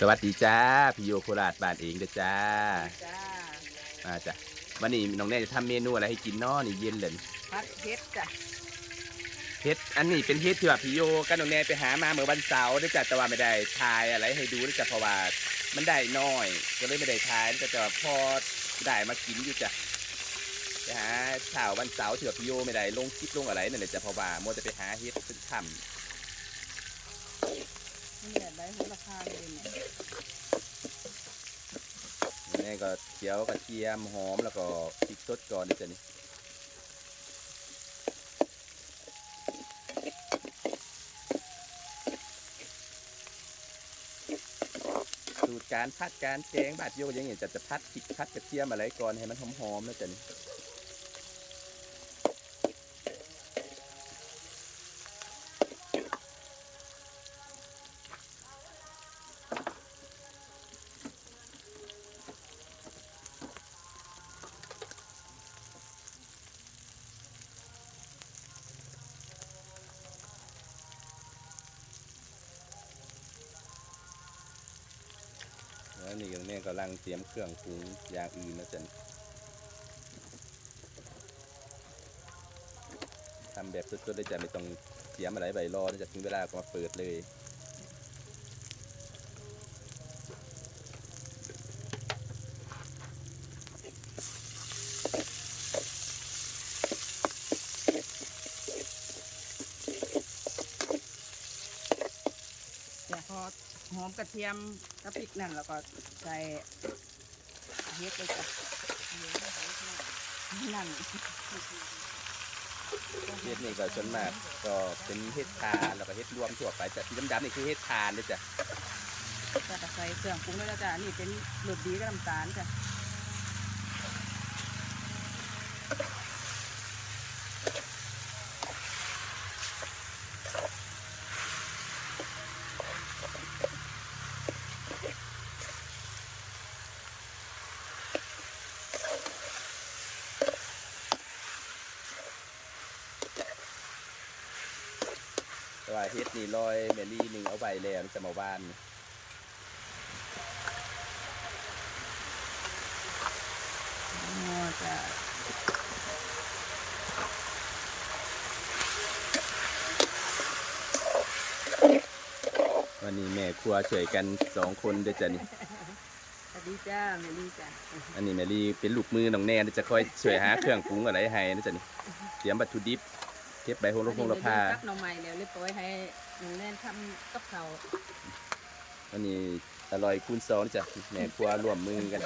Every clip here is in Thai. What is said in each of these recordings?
สวัสดีจ้าพี่โยโคราชบ้านเองเด้อจ้าจ้ามาจ้ะวันนี้น้องแน่จะทำเมนูอะไรให้กินเนาะนี่เย็นเลยพัดเฮ็ดจ้ะเฮ็ดอันนี้เป็นเฮ็ดที่ว่าพี่โยกับน้องแน่ไปหามาเมื่อวันเสาร์เด้อจ้ะแต่ว่าไม่ได้ทายอะไรให้ดูเด้อจ้ะเพราะว่ามันได้น้อยก็เลยไม่ได้ทายเด้อจ้ะแต่ว่าพอได้มากินอยู่จ้ะไปหาเช้าวันเสาร์ที่ว่าพี่โยไม่ได้ลงคลิปลงอะไรนั่นแหละจ้ะเพราะว่ามัวแต่ไปหาเฮ็ดเป็นค่ำ นี่แหละได้หัวราคาเลยเนี่ยแม่ก็เจียวกระเทียมหอมแล้วก็พริกสดก่อนนี่จ้ะนี่สูตรการพัดการแกงบาดโยกอยังเงี้ยจะจะพัดพริกพัดกระเทียมอะไรก่อนให้มันหอมๆนะจ้ะนี่ นี่ก็แม่กำลังเตรียมเครื่องปรุงอย่างอื่นนะจ้ะนี่ทำแบบสดๆเลยจ้ะไม่ต้องเตรียมอะไรใบรอนะจะถึงเวลาก็มาเปิดเลย จ้ะพอหอมกระเทียมกระพริกนั่นแล้วก็ใส่เฮ็ดเลยจ้ะนั่นเฮ็ดนี่ก็ส่วนมากก็เป็นเฮ็ดทานแล้วก็เฮ็ดรวมทั่วไปแต่ที่ดำๆนี่คือเฮ็ดทานเลยจ้ะจะใส่เครื่องปรุงด้วยนะจ้ะอันนี่เป็นรสดีกับน้ำตาลจ้ะ ว่าเฮ็ดนี่ลอยเมลี่หนึ่งเอาไว้แล้วจะมาว่านอ๋อจ้ะวันนี้แม่ครัวช่วยกันสองคนเด้อจ้ะนี่ สวัสดีจ้าเมลี่จ้ะอันนี้แมลี่เป็นลูกมือน้องแนนเดี๋ยวจะคอยช่วยหาเครื่องปรุงอะไรให้นะจ๊ะนี่ เตรียมวัตถุดิบเก็บใบโหระพงระพากับน้องใหม่แล้วเรียบร้อยให้หนูแน่นทำกับเขาววันนี้อร่อยคูณสองนะจ้ะแม่ครัวร่วมมือกัน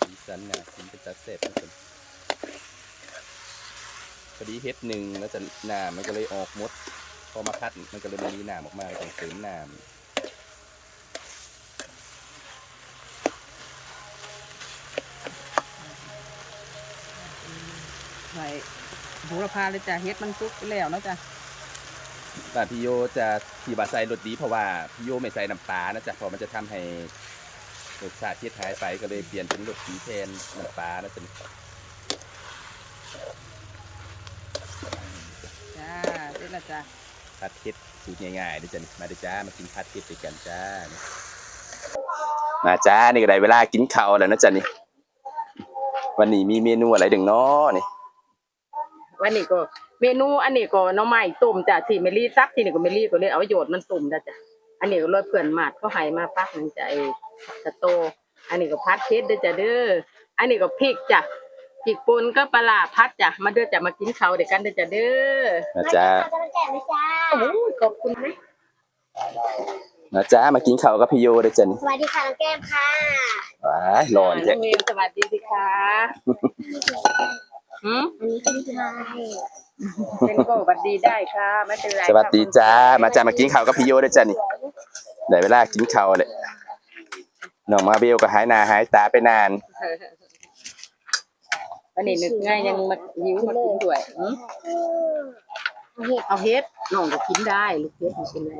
สีสันนะกินเป็นตาเสร็จนะจ๊ะพอดีเฮ็ดหนึ่งแล้วจะหน้ามันก็เลยออกหมด พอมาคัดมันก็เลยมีหน้าออกมาต้องเสริมหน้า ใส่โหระพาเลยจ้ะเฮ็ดมันซุกแล้วเนาะจ้ะบ้านพี่โยจะที่บาใส่รสดีเพราะว่าพี่โยไม่ใส่น้ำปลานะจ๊ะเพราะมันจะทำให้รสชาติเทียดหายไปก็เลยเปลี่ยนเป็นรสดีแทนน้ำปลานะจ๊ะจ้าเสร็จแล้วจ้ะผัดเผ็ดสูตรง่ายๆนะจ๊ะมาเด้อจ้ามากินผัดเผ็ดด้วยกันจ้ามาจ้านี่ก็ได้เวลากินข้าวแล้วนะจ๊ะนี่วันนี้มีเมนูอะไรดึงน้อนี่ วันนี้ก็เมนูอันนี้ก็หน้องใหม่ต้มจ้ะที่เมลี่ซักที่นี่ก็เมลี่ก็เลยเอาโยดมันต้มจ้ะจ้ะอันนี้ก็รอยเพื่อนมาดเขาให้มาปักหนึงจ้ะไอ้ตะโต อันนี้ก็พัดเพชรเด้อจ้ะเด้ออันนี้ก็พริกจ้ะพริกป่นก็ปลาร้าพัดจ้ะมาเด้อจ้ะมากินข้าวด้วยกันเด้อจ้ะเด้อมาจ้ากำลังแก่ไหมจ้าโอ้ยขอบคุณนะมาจ้ามากินข้าวกับพี่โยเด้อจ้ะนี่สวัสดีค่ะน้องแก้มค่ะว้ายร้อนน้แท้องเมมสวัสดีสิคะ หืมอันนี้เป็นไทยเป็นก็สวัสดีได้ค่ะ ไม่เป็นไรสวัสดีจ้า มาจ้ามากินข้าวกับพี่โยเด้อจ้ะนี่ได้เวลากินข้าวเลยน้องมาเบลก็หายหน้าหายตาไปนาน วันนี้นึกง่ายยังมาหิวมากินด้วยหืมอืมเอาเห็ดเอาเฮ็ดน้องก็กินได้ลูกเฮ็ดไม่เป็นไร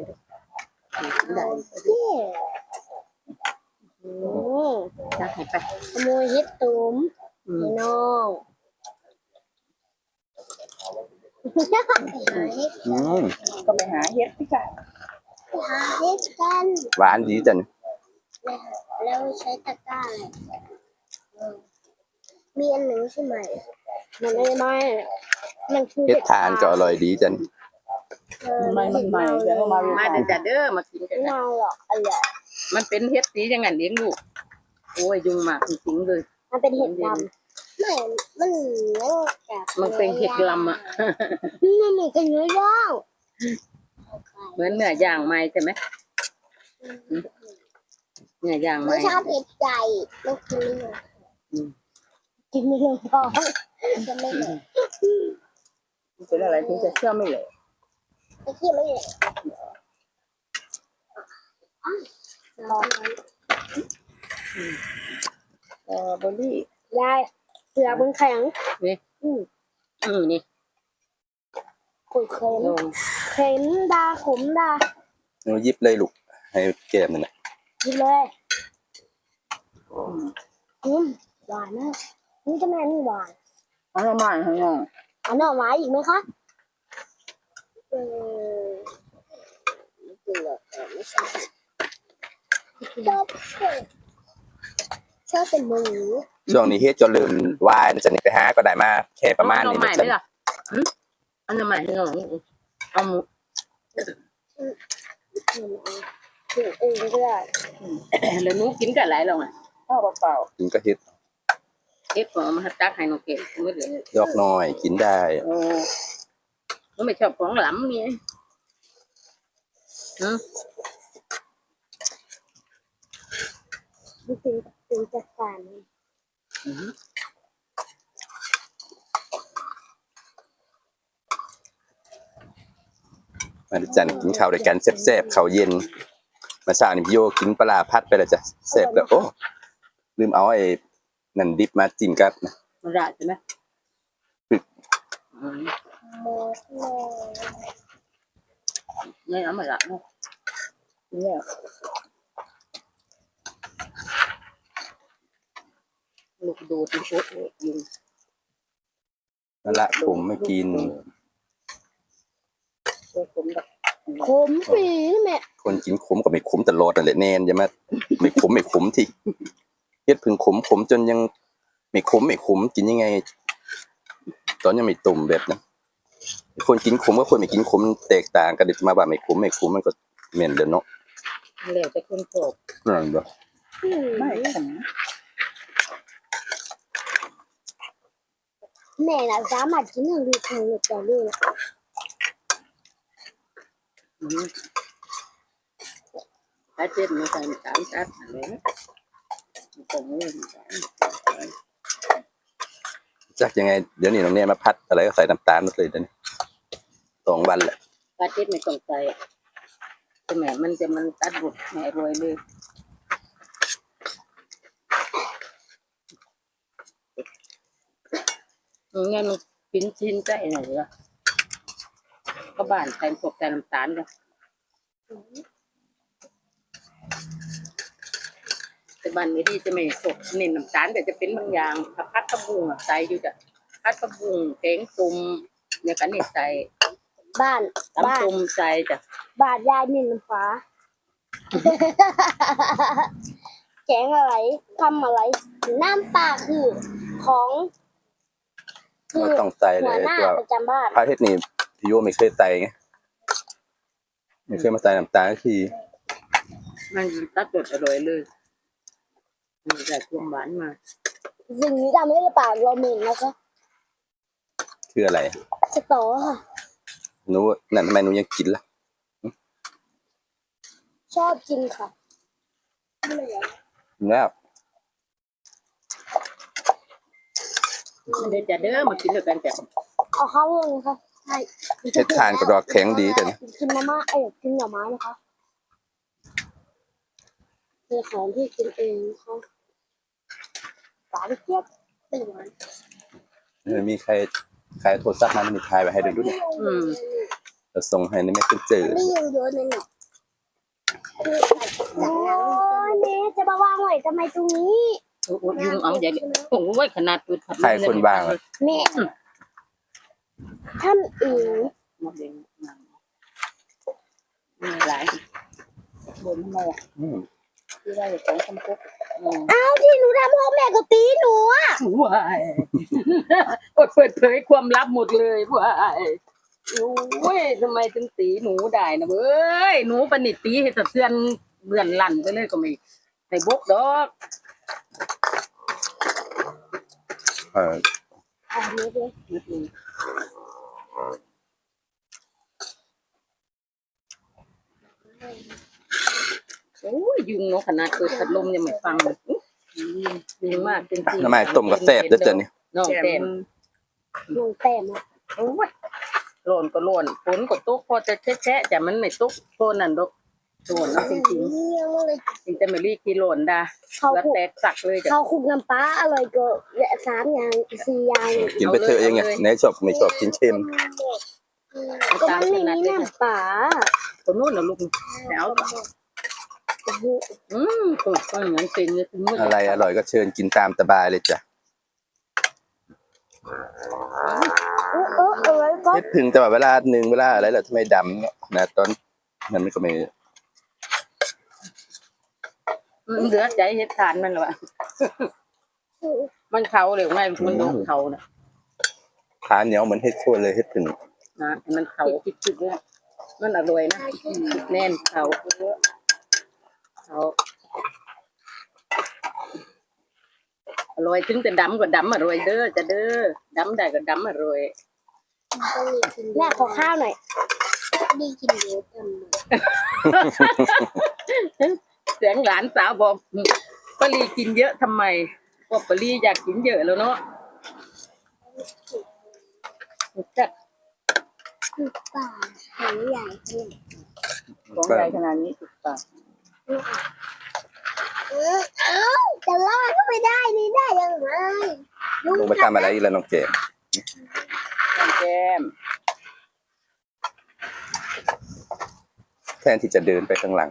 กินได้นี่โอ้จ้าให้ไปขโมยเห็ดตุ่มอืมให้น้องหาเห็ด อืมก็ไปหาเฮ็ดที่ค่ะหาเห็ดกันหวานดีจังแล้วใช้ตะกร้าอะไรมีอันหนึ่งใช่ไหม มันไม่ไม่มันคือเฮ็ดทานก็อร่อยดีจังไม่มันใหม่แล้วมามาเดี๋ยวจะเด้อมากินกันไม่นะเอาหรอกอร่อยมันเป็นเฮ็ดสีอย่างนั้นเลี้ยงลูกโอ้ยยุงมากจริงๆเลย มันเป็นเห็ดดำ ไม่มันเหมือนกับมันเป็นเห็ดลำอะนี่นี่กันเนื้อย่างเหมือนเนื้อย่างไหม้ใช่ไหมเนื้อย่างไหไม่ม้ชอบเห็ดใหญ่ไม่กินไม่ลงอืมกินไม่ลงท้องจะไม่เลยมันเป็นอะไรถึงจะเชื่อไม่เลยไม่กินไม่เลยรอเออเบอร์รี่ยายเสือมันแข็งอืมนี่ขุดเข็มลงเข็มดาขมดาหนูหยิบเลยลูก ให้แก้มนั่นน่ะกินเลยอืมหวานมากนี่จะแม่นี่หวานเอาละมาให้น้องเอาหน่อไม้อีกไหมคะเออไม่กินหรอกแต่ไม่ชอบชอบ ชอบเป็นหมูช่วงนี้เฮ็ดจนลืมวายนะจังนี่ไปหาก็ได้มาแค่ประมาณเอนี้ใหม่นะไหมจังล่ะหืมเอันใหม่ให้น้องเอาหมูกินเองก็ได้แล้วหนูกินกับอะไรลองอะข้าวเปล่ากินก็เฮ็ดๆเอ็ดของมาตักให้น้องเก็บไม่เหลือดอกน้อยกินได้โอ้หนูไม่ชอบของหล้ำเนี่ยหืม ไม่กินกินจัดการมาดิจันกินข้าวด้วยกันแซ่บๆข้าวเย็น มาเช้านี่พี่โยกินปลาร้าพัดไปแล้วจ้ะแซ่บแล้วโอ้ลืมเอาไอ้นั่นดิบมาจิ้มกับนะมันระใช่ไหมอืมหมดเลยนี่เอามาละเนาะเนี่ย ลูกดูดมันโคตรยิงนั่นละผมไม่กิน ตัวผมแบบขมปีแม่คนกินขมก็ไม่ขมตลอดนั่นแหละแนนอย่ามาไม่ขมไม่ขมที่เฮ็ดเพึ่งขมขมจนยัง ไม่ขมไม่ขมกินยังไง ตอนยังไม่ตุ่มแบบนั้นคนกินขมกับคนไม่กินขมแตกต่างกันเดี๋ยวจะมาว่าไม่ขมไม่ขมมันก็เหม็นเด้อเนาะเหลวแต่คนโกรธนั่นบ่ไม่ขม แม่น่ะสามารกินทั้งลูกทั้งลูกได้เลยอืมถ้าเจ็บมันใส่สามชัดอะไรนะมันคงไม่เหมือนกันจักยังไง เดี๋ยวนี้น้องเนี่ยมาพัดอะไรก็ใส่น้ำตาลมดเลยเดี๋ยวนี้สองวันแหละถ้าเจ็บไม่ต้องใส่แต่แหมมันจะมันตัดบทแหมรวยเลย งั้นมันกินชิ้นใจไหนวะก็บ้านใส่พวกแต่น้ำตาลกันแต่บ้านไม่ดีจะไม่สดเน้นน้ำตาลแต่จะเป็นบางอย่างพัดกระบุงใส่อยู่จ้ะพัดกระบุงแกงตุ่มเนี่ยกันนี่ใส่บ้านบ้านตำตุ่มใส่จ้ะบ้านยายมีน้ำฟ้าแกงอะไรทำอะไร น้ำปลาคือของ คืมันอต้องใส่เลหัวยหน้าตัวประจำบ้านพระเทศนี่พี่โยไม่เคยใส่ไงไม่เคยมาใส่น้ำตาลสักทีมันตัดบดอร่อยเลยมันใส่ความหวานมาสิ่งนี้ทำให้ปากเราเหม็นนะคะคืออะไรสตอค่ะหนูนั่นทำไมหนูยังกินล่ะ ชอบกินค่ะแล้ว เดี๋ยวจะเด้อมากินด้วยกันจ้ะเอาเข้าเลยนะคะใช่เฮ็ดทานก็ดอกแข็งดีแต่นี่กินมาม่าเอ้ยกินหน่อไม้นะคะเป็นของที่กินเองนะคะสาเทียบเป็นหวานเออมีใครใครโทรศัพท์มามันมีทายไว้ให้ดูด้วยอืมเราส่งให้ในเมสเซนเจอร์นี่ยังเยอะเลยเนี่ยโอ้ยเนจะมาวางไว้ทำไมตรงนี้ อ้โหยุงเอาใหญ่เลยโอ้โหขนาดจุดใครคนบ้างอะ แม่ทำอีกหมดเลยมีหลายบนหมอกอืมที่ได้ของคำพกอืมอ้าวที่หนูทำพ่อแม่ก็ตีหนูอะว้ายอดเปิดเผยความลับหมดเลยว้ายโอ้ยทำไมถึงตีหนูได้นะเว้ยหนูประนิตตีให้สะเทือนเบือนลั่นไปเลยก็ไม่ ให้บกดอกเอออ่าเดี๋ยวเดี๋ยวโอ้ยยุงเนาะขนาดเปิดพัดลมยังไม่ฟังเลยอุ๊ยยุงมากจริงๆน้ำไม้ต้มก็แซ่บเด้อเจ้านี่น้องแต้มลุงแต้มอะโอ้ยโลนก็โลนฝนก็ตกพอจะแชะๆแต่มันไม่ตกโทนนั่นดอก โลนเนาะจริงยังเลย ๆจริงแต่ไม่รีกีโลนดาเขาแล้วคลุกแตกสักเลยจ้ะ เขาคลุกน้ำปลาอร่อยกว่าสามอย่างสี่อย่างกินไปเถอะเองไงไหนชอบไม่ชอบกินเค็มก็มันไม่มีน้ำปลาคนนู้นน่ะลูกแล้วอืมถูกต้องอย่างนั้นเป็นเลยคุณมืออะไรอร่อยก็เชิญกินตามสบายเลยจ้ะเออเออเอาไว้ก็ เฮ็ดพึ่งแต่ว่าเวลาหนึ่งเวลาอะไรล่ะทำไมดำเนาะนะตอนนั้นมันก็ไม่ มันเหลือใจเฮ็ดทานมันหรอวะมันเขาเลยไงมันโดนเขาน่ะขาเหนียวเหมือนเฮ็ดโคนเลยเฮ็ดพึ่งนะมันเขาคิดๆเลยมันอร่อยนะแน่นเขาเขาอร่อยถึงแต่ดำก็ดำอร่อยเด้อจะเด้อดำได้ก็ดำอร่อยแม่ขอข้าวหน่อยดีกินเยอะจังเลย เสียงหลานสาวบอกปารีกินเยอะทำไมบอกปารีอยากกินเยอะแล้วเนาะจัดคือป่าหัวใหญ่ขนาดของใหญ่ขนาดนี้ถูกปะเออเอ้าจะล่าก็ไม่ได้นี่ได้ยังไงลงไปทำอะไรอีกแล้วน้องเจมแก้มแก้มแทนที่จะเดินไปข้างหลัง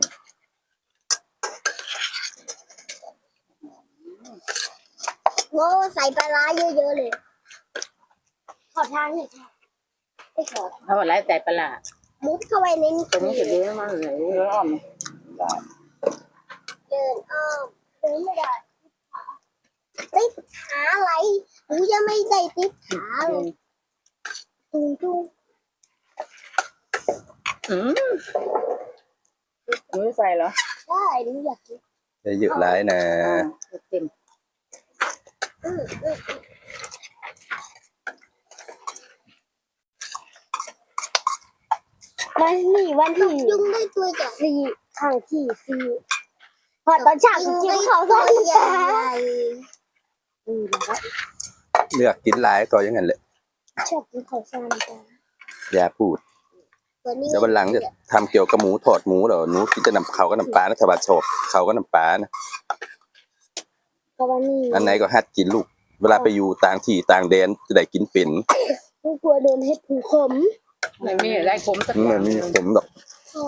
โง่ใส่ปลาร้าเยอะๆเลย ขอทางหน่อยค่ะไม่ขอเอาอะไรแต่ปลาร้ามุดเข้าไปในนี้ตรงนี้จะเลี้ยงมาเลยเลี้ยงอ้อมเดินอ้อมเดินไม่ได้ติดขาอะไรหนูจะไม่ได้ติดขาเลยตุ้งตุ้งอืมมือใส่เหรอ ได้หนูอยากกินจะเยอ วันนี้วันที่ยุ่งได้ตัวจากสี่ครั้งที่สี่พอตอนเช้ากินข้าวต้มน้ำปลาอืมแล้วเลือกกินหลายก็อย่างนั้นแหละชอบกินข้าวต้มน้ำปลาอย่าพูดวันนี้เดี๋ยววันหลังจะทำเกี่ยวกับหมูถอดหมูเหรอหนูกินจะนำเขาก็น้ำปลานะถ้าบาชอบเขาก็น้ำปลานะ ก็วันนี้อันไหนก็ฮัดกินลูก เวลาไปอยู่ต่างที่ต่างแดนจะได้กินเป็นหนูกลัวโดนเห็ดผูขมไม่มีอะไรผมสักอมัย่านงมีผมดอกขอ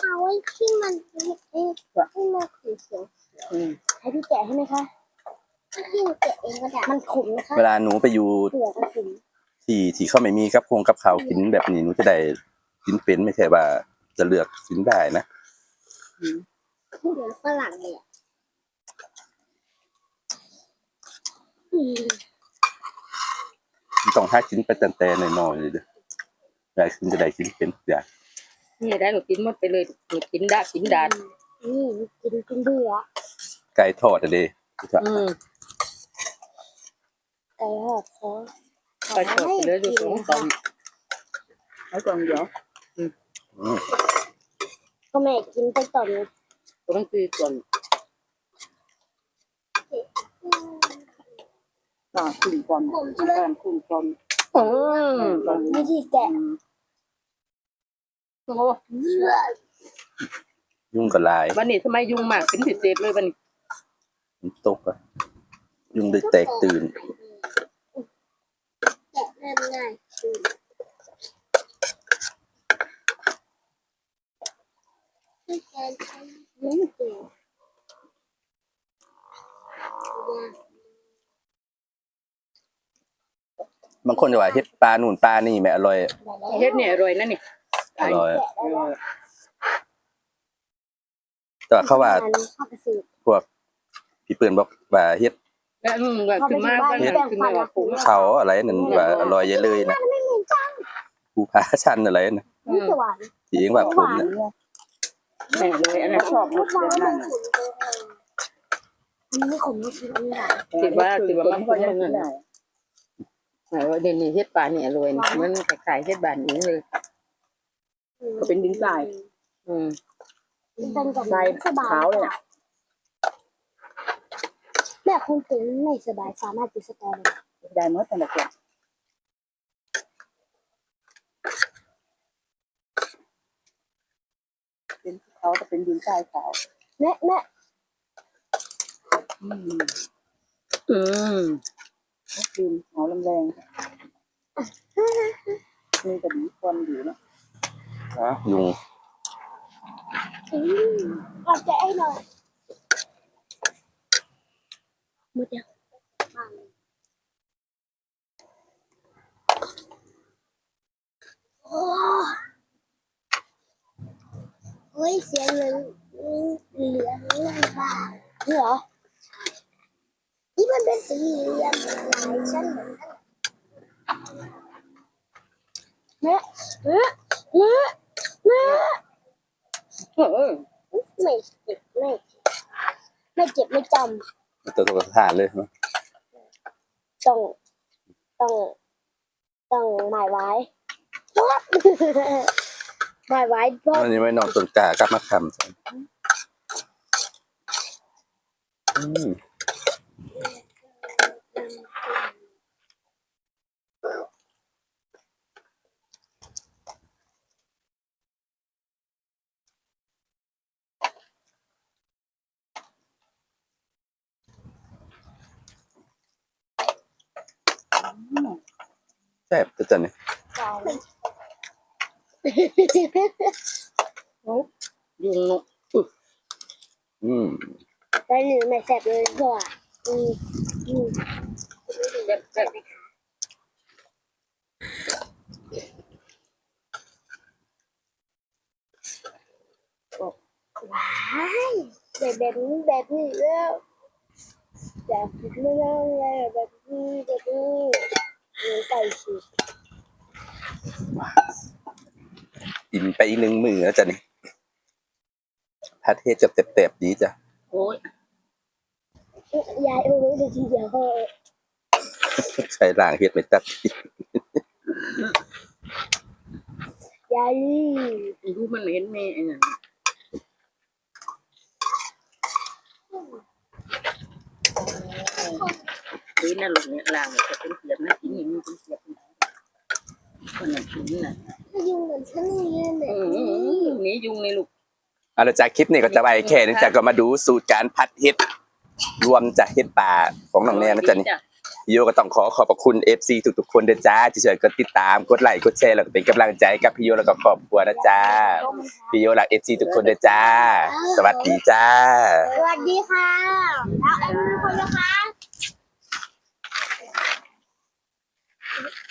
เอาไว้ที่มันให้มันเขียวอืมๆให้พี่แกะให้ไหมคะพี่แกะเองก็ได้มันขมนะคะเวลาหนูไปอยู่เปลือกมันขมที่ที่เขาไม่มีกับพงกับเขาวกินแบบนี้หนูจะได้กินเป็นไม่ใช่ว่าจะเลือกกินได้นะเหมือนฝรั่งเลยอะ อืมต้องหากินไปแต่แต่น้อยๆเลยเด้อได้กินจะได้กินเป็นทุกอย่างนี่ได้หนูกินหมดไปเลยหนูกินดากินดาดนี่กินกินเบื่อไก่ทอดอะเด้อืมไก่ทอดเขาไปชดไปเลยดูสองกล่องเอากล่องเดียวอืมก็แม่กินไปตอนนี้ต้องตีก่อนต่ อขึ้นก่อนการขึ้นก่อนอืมก่อนวิธีแกะโอ้ยุ่งกับลายวันนี้ทำไมยุงมากเป็นพิเศษเลยวันนี้มันตกอะยุ่งได้แตกตื่น แกะง่ายๆพี่แกะใช้ลิ้นเกลียว บางคนคนจะว่าเฮ็ดปลานู่นปลานี่แม่อร่อย เฮ็ดเนี่ยอร่อยนะนี่อร่อย เออแต่ว่าเขาว่าข้าวกระสือพวกพี่เปื่อนบอกว่าเฮ็ดแล้วอืมก็ขึ้นมาบ้านนั้นขึ้นมาว่าปลูกเขาอะไรนั่นว่าอร่อยเยอะเลยนะภูผาชันอะไรนะอืนี่มคือหวานที่เองว่าผมนะแม่เลยอันนั้นชอบรรสสหวานแบบมันั้นนขุนอันนี้ขมไม่กินอันนี้หวานคิดว่าคิดว่ามันคงมันนั่นหมายว่า เดี๋ยวนี้เฮ็ดปลานี่อร่อยนะมันคล้ายๆเฮ็ดบ้านนี้เลย ก็เป็นดินทราย อืมเป็นกับทรายสบายขาวเลยอะแม่คงถึงไม่สบายสามารถกินสตอได้ได้หมดแต่ละคนเป็นเขาจะเป็นดินทรายขาวแม่แม่อืมอืม ดินหอลำแรงมีแต่ดีความดีเนาะอ๋อยุงอืมเอาใจให้หน่อยหมดยังโอ้เฮ้ยเสียงเหลืองเหลืองเลยบ้าเหรอนี่มันเป็น สีเหลืองหลายฉันเหมือนกันแม่แม่แม่แม่เออไม่เจ็บไม่ไม่เจ็บไม่จำตัวตัวสถานเลยเนอะำต้องต้องต้องหมายไว้ปั๊บหมายไว้ปั๊บอันนี้ไว้นอนต้นกากลับมามจ้ะอืม แซ่บจังเนี่ยยุงเนาะอืมได้หรือไม่แสบเลยเพราะว่าอืมอืมแบบแบบว้ายแบบแบบนี้แบบนี้แล้วอยากกินไม่ได้เลยแบบนี้แบบนี้ หนูใส่ชีอิ่มไปอีกหนึ่งมือแล้วจ้ะนี่พัดเทศจะเต็บๆดีจ้ะโอ้ยยายเอาไว้เดี๋ยวทีเดียวพอใช้ล่างเฮ็ดไม่ตัดยายรู้มันเห็นแม่ไอ้นั่น นี่นั่นลงเนี่ยล่างจะเป็นเสียบนะที่นี่มันเป็นเสียบคนนั้นถึงน่ะยุงเหมือนฉันเลยเนี่ยอืมนี่ยุงในลูกเอาละจากคลิปนี้ก็จะไปแค่นี้จ้ะก็มาดูสูตรการพัดเฮ็ดรวมจะเฮ็ดป่าของน้องแนนนะจ๊ะนี่พี่โยก็ต้องขอขอบพระคุณ FC ทุกๆคนด้วยจ้าที่ช่วยกดติดตามกดไลค์กดแชร์แล้วก็เป็นกำลังใจกับพี่โยแล้วก็ครอบครัวนะจ้าพี่โยรัก FC ทุกคนด้วยจ้า สวัสดีจ้า สวัสดีค่ะแล้วเอ็มคนนะคะ Thank you.